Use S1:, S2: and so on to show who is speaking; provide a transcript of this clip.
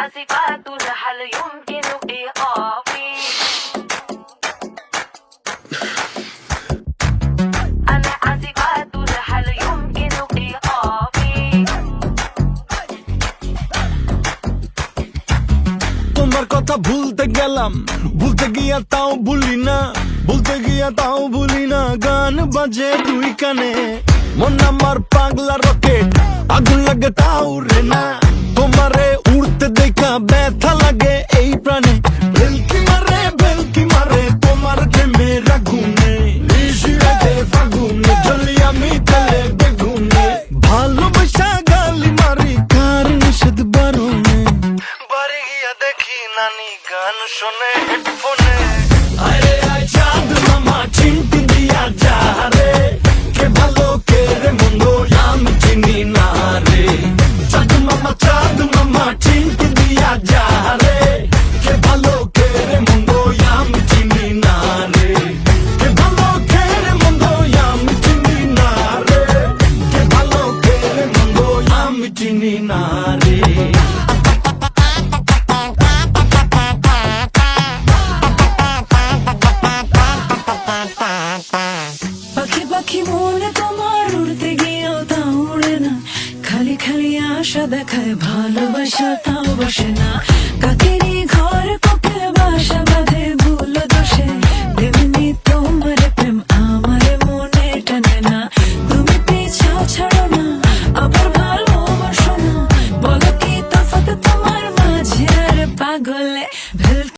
S1: عازفات هل يمكن إيقافي أنا عازفات هل يمكن إيقافي
S2: তোমার কথা ভুলতে গেলাম ভুলতে গিয়া তাও ভুলি না ভুলতে গিয়া তাও ভুলি না গান বাজে দুই কানে মন আমার পাগলা রকেট আগুন লাগে তাও রে না নানি গান শোনে, হেডফোনে। আরে, আয় চাঁদ মামা চিমটি দিয়া যা রে। কে ভালো, কে রে মন্দ আমি চিনি না রে। চাঁদ মামা চাঁদ মামা চিমটি দিয়া যা রে। কে ভালো, কে রে মন্দ আমি চিনি না রে। কে ভালো, কে রে মন্দ আমি চিনি না রে। কে ভালো, কে রে মন্দ আমি চিনি না রে।
S3: পাখি তোমার উড়তে গিয়েও তা উড়ে না। খালি খালি আশা দেখায়, ভালোবাসা তাও বসে না।